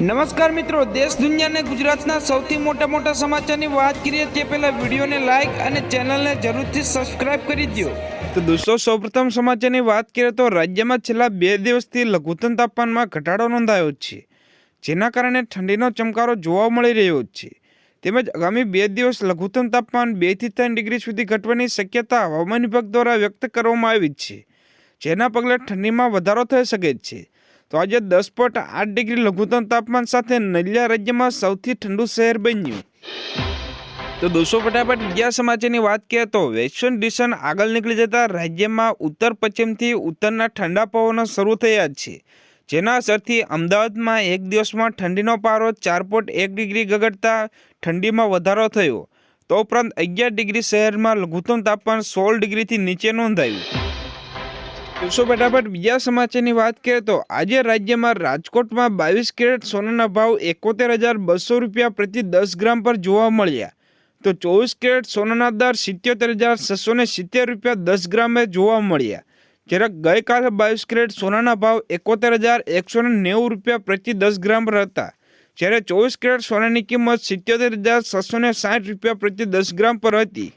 નમસ્કાર મિત્રો, દેશ દુનિયાને ગુજરાતના સૌથી મોટા મોટા સમાચારની વાત કરીએ તે પહેલાં વિડીયોને લાઇક અને ચેનલને જરૂરથી સબસ્ક્રાઇબ કરી દો તો દોસ્તો, સૌપ્રથમ સમાચારની વાત કરીએ તો રાજ્યમાં છેલ્લા બે દિવસથી લઘુત્તમ તાપમાનમાં ઘટાડો નોંધાયો છે, જેના કારણે ઠંડીનો ચમકારો જોવા મળી રહ્યો છે. તેમજ આગામી બે દિવસ લઘુત્તમ તાપમાન બેથી ત્રણ ડિગ્રી સુધી ઘટવાની શક્યતા હવામાન વિભાગ દ્વારા વ્યક્ત કરવામાં આવી છે, જેના પગલે ઠંડીમાં વધારો થઈ શકે છે. તો આજે દસ પોઈન્ટ આઠ ડિગ્રી લઘુત્તમ તાપમાન સાથે નલિયા રાજ્યમાં સૌથી ઠંડુ શહેર બન્યું. તો દોસ્તો, ફટાફટ બીજા સમાચારની વાત કરીએ તો વેસ્ટર્ન ડિશન આગળ નીકળી જતા રાજ્યમાં ઉત્તર પશ્ચિમથી ઉત્તરના ઠંડા પવનો શરૂ થયા છે. જેના અસરથી અમદાવાદમાં એક દિવસમાં ઠંડીનો પારો ચાર પોઈન્ટ એક ડિગ્રી ગગડતા ઠંડીમાં વધારો થયો. તો ઉપરાંત અગિયાર ડિગ્રી શહેરમાં લઘુત્તમ તાપમાન સોળ ડિગ્રીથી નીચે નોંધાયું. દોસ્તો ફટાફટ બીજા સમાચારની વાત કરીએ તો આજે રાજ્યમાં રાજકોટમાં બાવીસ કેરેટ સોનાના ભાવ એકોતેર હજાર બસો રૂપિયા પ્રતિ દસ ગ્રામ પર જોવા મળ્યા. તો ચોવીસ કેરેટ સોનાના દર સિત્યોતેર હજાર છસો ને સિત્તેર રૂપિયા દસ ગ્રામે જોવા મળ્યા. જ્યારે ગઈકાલે બાવીસ કેરેટ સોનાના ભાવ એકોતેર હજાર એકસો ને નેવું રૂપિયા પ્રતિ દસ ગ્રામ પર હતા. જ્યારે ચોવીસ કેરેટ સોનાની કિંમત સિત્યોતેર હજાર છસો ને સાઠ રૂપિયા પ્રતિ દસ ગ્રામ પર હતી.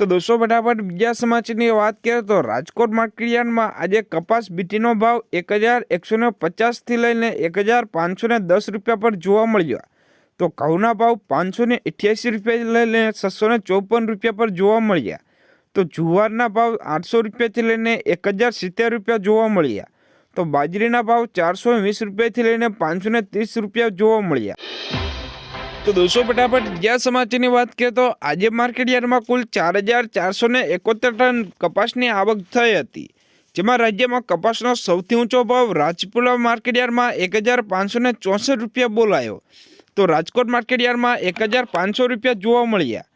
તો દોસ્તો ફટાફટ બીજા સમાચારની વાત કરીએ તો રાજકોટ માર્કેટયાર્ડમાં આજે કપાસ બીટીનો ભાવ એક હજાર એકસો ને પચાસથી લઈને એક હજાર પાંચસો ને દસ રૂપિયા પર જોવા મળ્યો. તો ઘઉંના ભાવ પાંચસો ને અઠ્યાસી રૂપિયા લઈને છસો ને ચોપન રૂપિયા પર જોવા મળ્યા. તો જુવારના ભાવ આઠસો રૂપિયાથી લઈને એક હજાર સિત્તેર રૂપિયા જોવા મળ્યા. તો બાજરીના ભાવ ચારસો વીસ રૂપિયાથી લઈને પાંચસો ને ત્રીસ રૂપિયા જોવા મળ્યા. તો દોસ્તો ફટાફટ બીજા સમાચારની વાત કરીએ તો આજે માર્કેટ યાર્ડમાં કુલ ચાર હજાર ચારસો ને એકોતેર ટન કપાસની આવક થઈ હતી. જેમાં રાજ્યમાં કપાસનો સૌથી ઊંચો ભાવ રાજપુરા માર્કેટ યાર્ડમાં એક હજાર પાંચસો ને ચોસઠ રૂપિયા બોલાયો. તો રાજકોટ માર્કેટ યાર્ડમાં એક હજાર પાંચસો રૂપિયા જોવા મળ્યા.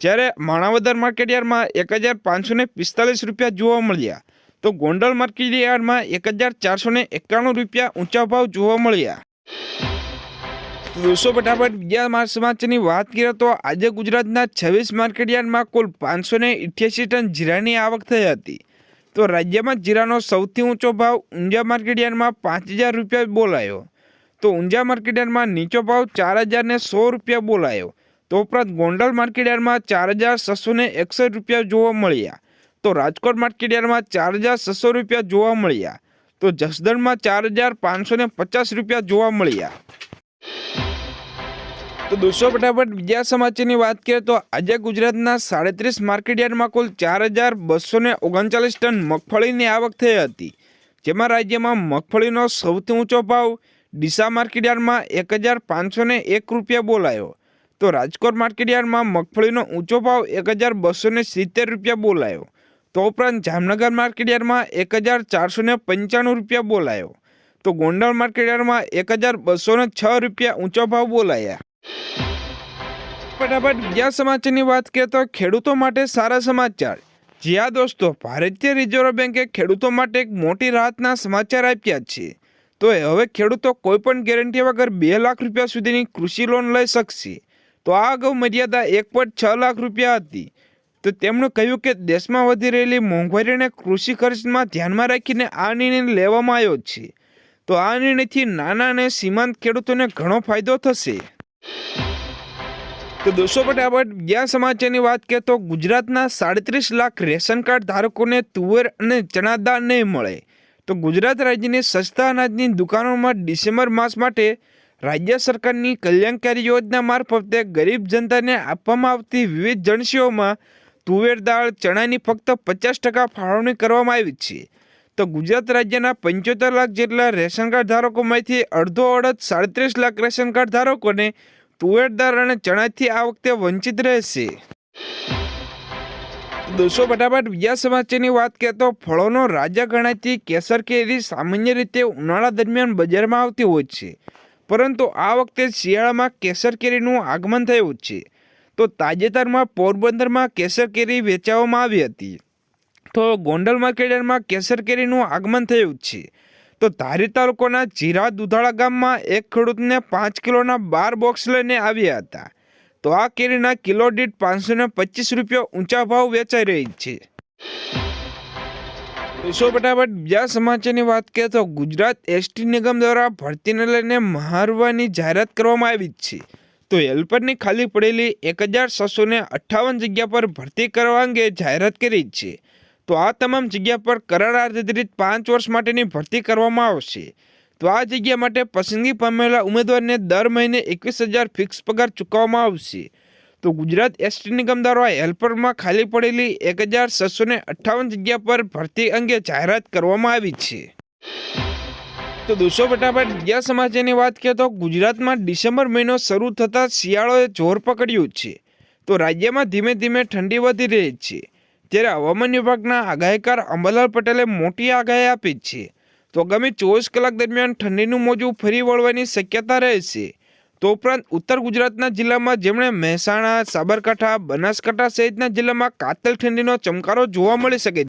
જ્યારે માણાવદર માર્કેટ યાર્ડમાં એક હજાર પાંચસો ને પિસ્તાલીસ રૂપિયા જોવા મળ્યા. તો ગોંડલ માર્કેટ યાર્ડમાં એક હજાર ચારસો ને એકાણું રૂપિયા ઊંચા ભાવ જોવા મળ્યા. દોસ્તો ફટાફટ બીજા માર સમાચારની વાત કરીએ તો આજે ગુજરાતના છવ્વીસ માર્કેટયાર્ડમાં કુલ પાંચસો ને ટન જીરાની આવક થઈ હતી. તો રાજ્યમાં જીરાનો સૌથી ઊંચો ભાવ ઊંઝા માર્કેટયાર્ડમાં પાંચ હજાર રૂપિયા બોલાયો. તો ઊંઝા માર્કેટયાર્ડમાં નીચો ભાવ ચાર હજાર ને સો રૂપિયા બોલાયો. તો ઉપરાંત ગોંડલ માર્કેટયાર્ડમાં ચાર હજાર છસો ને એકસઠ રૂપિયા જોવા મળ્યા. તો રાજકોટ માર્કેટયાર્ડમાં ચાર હજાર છસો રૂપિયા જોવા મળ્યા. તો જસદણમાં ચાર હજાર પાંચસો પચાસ રૂપિયા જોવા મળ્યા. તો દોસ્તો, ફટાફટ બીજા સમાચારની વાત કરીએ તો આજે ગુજરાતના સાડત્રીસ માર્કેટયાર્ડમાં કુલ ચાર હજાર બસો ને ઓગણચાલીસ ટન મગફળીની આવક થઈ હતી. જેમાં રાજ્યમાં મગફળીનો સૌથી ઊંચો ભાવ ડીસા માર્કેટયાર્ડમાં એક હજાર પાંચસો ને એક રૂપિયા બોલાયો. તો રાજકોટ માર્કેટયાર્ડમાં મગફળીનો ઊંચો ભાવ એક હજાર બસો ને સિત્તેર રૂપિયા બોલાયો. તો ઉપરાંત જામનગર માર્કેટયાર્ડમાં એક હજાર ચારસો ને પંચાણું રૂપિયા બોલાયો. તો ગોંડલ માર્કેટયાર્ડમાં એક હજાર બસો ને છ રૂપિયા ઊંચો ભાવ બોલાયા. ફટાફટ બીજા સમાચારની વાત કરીએ તો ખેડૂતો માટે સારા સમાચાર. જ્યાં દોસ્તો, ભારતીય રિઝર્વ બેન્કે ખેડૂતો માટે એક મોટી રાહતના સમાચાર આપ્યા છે. તો હવે ખેડૂતો કોઈપણ ગેરંટી વગર બે લાખ રૂપિયા સુધીની કૃષિ લોન લઈ શકશે. તો આ અગાઉ મર્યાદા એક પોઈન્ટ છ લાખ રૂપિયા હતી. તો તેમણે કહ્યું કે દેશમાં વધી રહેલી મોંઘવારીને કૃષિ ખર્ચમાં ધ્યાનમાં રાખીને આ નિર્ણય લેવામાં આવ્યો છે. તો આ નિર્ણયથી નાના અને સીમાંત ખેડૂતોને ઘણો ફાયદો થશે. તો દોસ્તો, ફટાફટ બીજા સમાચારની વાત કરીએ તો ગુજરાતના સાડત્રીસ લાખ રેશન કાર્ડ ધારકોને તુવેર અને ચણા દાળ નહીં મળે. તો ગુજરાત રાજ્યની સસ્તા અનાજની દુકાનોમાં ડિસેમ્બર માસ માટે રાજ્ય સરકારની કલ્યાણકારી યોજના મારફતે ગરીબ જનતાને આપવામાં આવતી વિવિધ જણસીઓમાં તુવેર દાળ, ચણાની ફક્ત પચાસ ટકા ફાળવણી કરવામાં આવી છે. તો ગુજરાત રાજ્યના પંચોતેર લાખ જેટલા રેશન કાર્ડ ધારકોમાંથી અડધો અડધ સાડત્રીસ લાખ રેશન કાર્ડ ધારકોને તુવેર અને ચણાથી આ વખતે વંચિત રહેશે. દોસ્તો, ફટાફટ બીજા સમાચારની વાત કરીએ તો ફળોનો રાજા ગણાતી કેસર કેરી સામાન્ય રીતે ઉનાળા દરમિયાન બજારમાં આવતી હોય છે. પરંતુ આ વખતે શિયાળામાં કેસર કેરીનું આગમન થયું છે. તો તાજેતરમાં પોરબંદરમાં કેસર કેરી વેચાવામાં આવી હતી. તો ગોંડલ માર્કેટમાં કેસર કેરીનું આગમન થયું છે. તો ધારી તાલુકાના જીરા દુધાળા ગામમાં એક ખેડૂતને પાંચ કિલોના બાર બોક્સ લઈને આવ્યા હતા. તો આ કેરીના કિલો દીઠ પાંચસો ને પચીસ રૂપિયા ઊંચા ભાવ વેચાઈ રહી છે. સો ફટાફટ બીજા સમાચારની વાત કરીએ તો ગુજરાત એસટી નિગમ દ્વારા ભરતીને લઈને મહારવાની જાહેરાત કરવામાં આવી છે. તો હેલ્પરની ખાલી પડેલી એક હજાર છસો અઠ્ઠાવન જગ્યા પર ભરતી કરવા અંગે જાહેરાત કરી છે. તો આ તમામ જગ્યા પર કરાર આધારિત પાંચ વર્ષ માટેની ભરતી કરવામાં આવશે. તો આ જગ્યા માટે પસંદગી પામેલા ઉમેદવારને દર મહિને એકવીસ હજાર ફિક્સ પગાર ચૂકવવામાં આવશે. તો ગુજરાત એસટી નિગમ દ્વારા હેલ્પરમાં ખાલી પડેલી એક હજાર છસો ને અઠ્ઠાવન જગ્યા પર ભરતી અંગે જાહેરાત કરવામાં આવી છે. તો દોસ્તો, ફટાફટ બીજા સમાચારની વાત કરીએ તો ગુજરાતમાં ડિસેમ્બર મહિનો શરૂ થતાં શિયાળોએ જોર પકડ્યું છે. તો રાજ્યમાં ધીમે ધીમે ઠંડી વધી રહી છે. ત્યારે હવામાન વિભાગના આગાહીકાર અંબાલાલ પટેલે મોટી આગાહી આપી છે. તો આગામી ચોવીસ કલાક દરમિયાન ઠંડીનું મોજું ફરી વળવાની શક્યતા રહેશે તો ઉપરાંત ઉત્તર ગુજરાતના જિલ્લામાં જેમણે મહેસાણા, સાબરકાંઠા, બનાસકાંઠા સહિતના જિલ્લામાં કાતલ ઠંડીનો ચમકારો જોવા મળી શકે